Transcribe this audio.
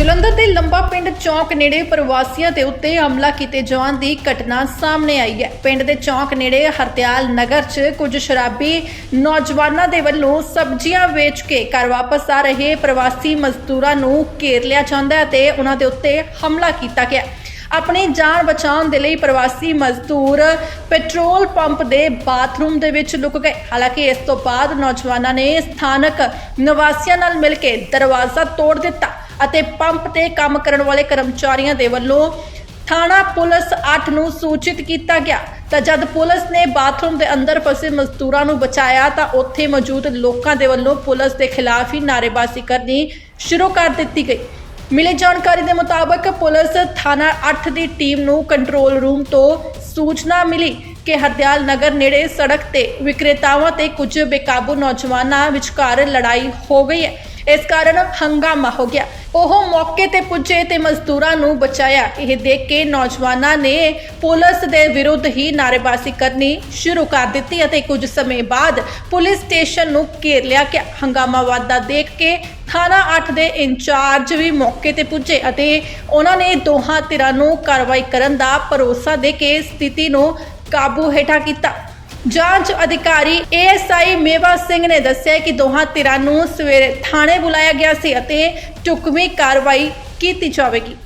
ਜਲੰਧਰ ਦੇ ਲੰਬਾ ਪਿੰਡ ਚੌਂਕ ਨੇੜੇ ਪ੍ਰਵਾਸੀਆਂ ਦੇ ਉੱਤੇ ਹਮਲਾ ਕੀਤੇ ਜਾਣ ਦੀ ਘਟਨਾ ਸਾਹਮਣੇ ਆਈ ਹੈ। ਪਿੰਡ ਦੇ ਚੌਂਕ ਨੇੜੇ ਹਰਦਿਆਲ ਨਗਰ 'ਚ ਕੁਝ ਸ਼ਰਾਬੀ ਨੌਜਵਾਨਾਂ ਦੇ ਵੱਲੋਂ ਸਬਜ਼ੀਆਂ ਵੇਚ ਕੇ ਘਰ ਵਾਪਸ ਆ ਰਹੇ ਪ੍ਰਵਾਸੀ ਮਜ਼ਦੂਰਾਂ ਨੂੰ ਘੇਰ ਲਿਆ ਜਾਂਦਾ ਹੈ ਤੇ ਉਹਨਾਂ ਦੇ ਉੱਤੇ ਹਮਲਾ ਕੀਤਾ ਗਿਆ। ਆਪਣੀ ਜਾਨ ਬਚਾਉਣ ਦੇ ਲਈ ਪ੍ਰਵਾਸੀ ਮਜ਼ਦੂਰ ਪੈਟਰੋਲ ਪੰਪ ਦੇ ਬਾਥਰੂਮ ਦੇ ਵਿੱਚ ਲੁਕ ਗਏ। ਹਾਲਾਂਕਿ ਇਸ ਤੋਂ ਬਾਅਦ ਨੌਜਵਾਨਾਂ ਨੇ ਸਥਾਨਕ ਨਿਵਾਸੀਆਂ ਨਾਲ ਮਿਲ ਕੇ ਦਰਵਾਜ਼ਾ ਤੋੜ ਦਿੱਤਾ। ਅਤੇ ਪੰਪ ਤੇ ਕੰਮ ਕਰਨ ਵਾਲੇ ਕਰਮਚਾਰੀਆਂ ਦੇ ਵੱਲੋਂ ਥਾਣਾ ਪੁਲਿਸ 8 ਨੂੰ ਸੂਚਿਤ ਕੀਤਾ ਗਿਆ। ਤਾਂ ਜਦ ਪੁਲਿਸ ਨੇ ਬਾਥਰੂਮ ਦੇ ਅੰਦਰ ਫਸੇ ਮਜ਼ਦੂਰਾਂ ਨੂੰ ਬਚਾਇਆ, ਤਾਂ ਉੱਥੇ ਮੌਜੂਦ ਲੋਕਾਂ ਦੇ ਵੱਲੋਂ ਪੁਲਿਸ ਦੇ ਖਿਲਾਫ ਹੀ ਨਾਅਰੇਬਾਜ਼ੀ ਕਰਨੀ ਸ਼ੁਰੂ ਕਰ ਦਿੱਤੀ ਗਈ। ਮਿਲੀ ਜਾਣਕਾਰੀ ਦੇ ਮੁਤਾਬਕ ਪੁਲਿਸ ਥਾਣਾ 8 ਦੀ ਟੀਮ ਨੂੰ ਕੰਟਰੋਲ ਰੂਮ ਤੋਂ ਸੂਚਨਾ ਮਿਲੀ ਕਿ ਹਰਦਿਆਲ ਨਗਰ ਨੇੜੇ ਸੜਕ ਤੇ ਵਿਕਰੇਤਾਵਾਂ ਤੇ ਕੁਝ ਬੇਕਾਬੂ ਨੌਜਵਾਨਾਂ ਵਿਚਕਾਰ ਲੜਾਈ ਹੋ ਗਈ ਹੈ। ਇਸ ਕਾਰਨ ਹੰਗਾਮਾ ਹੋ ਗਿਆ। ਉਹ ਮੌਕੇ ਤੇ ਪੁੱਜੇ ਤੇ ਮਜ਼ਦੂਰਾਂ ਨੂੰ ਬਚਾਇਆ। ਇਹ ਦੇਖ ਕੇ ਨੌਜਵਾਨਾਂ ਨੇ ਪੁਲਿਸ ਦੇ ਵਿਰੁੱਧ ਹੀ ਨਾਅਰੇਬਾਜ਼ੀ ਕਰਨੀ ਸ਼ੁਰੂ ਕਰ ਦਿੱਤੀ ਅਤੇ ਕੁਝ ਸਮੇਂ ਬਾਅਦ ਪੁਲਿਸ ਸਟੇਸ਼ਨ ਨੂੰ ਘੇਰ ਲਿਆ ਗਿਆ। ਹੰਗਾਮਾ ਵਾਧਾ ਦੇਖ ਕੇ ਥਾਣਾ 8 ਦੇ ਇੰਚਾਰਜ ਵੀ ਮੌਕੇ ਤੇ ਪੁੱਜੇ ਅਤੇ ਉਹਨਾਂ ਨੇ ਦੋਹਾਂ ਧਿਰਾਂ ਨੂੰ ਕਾਰਵਾਈ ਕਰਨ ਦਾ ਭਰੋਸਾ ਦੇ ਕੇ ਸਥਿਤੀ ਨੂੰ ਕਾਬੂ ਹੇਠਾਂ ਕੀਤਾ। ਜਾਂਚ ਅਧਿਕਾਰੀ ਏਐਸਆਈ ਮੇਵਾ ਸਿੰਘ ਨੇ ਦੱਸਿਆ ਕਿ ਦੋਹਾਂ ਧਿਰਾਂ ਨੂੰ ਸਵੇਰੇ ਥਾਣੇ ਬੁਲਾਇਆ ਗਿਆ ਸੀ ਅਤੇ ਢੁਕਵੀਂ ਕਾਰਵਾਈ ਕੀਤੀ ਜਾਵੇਗੀ।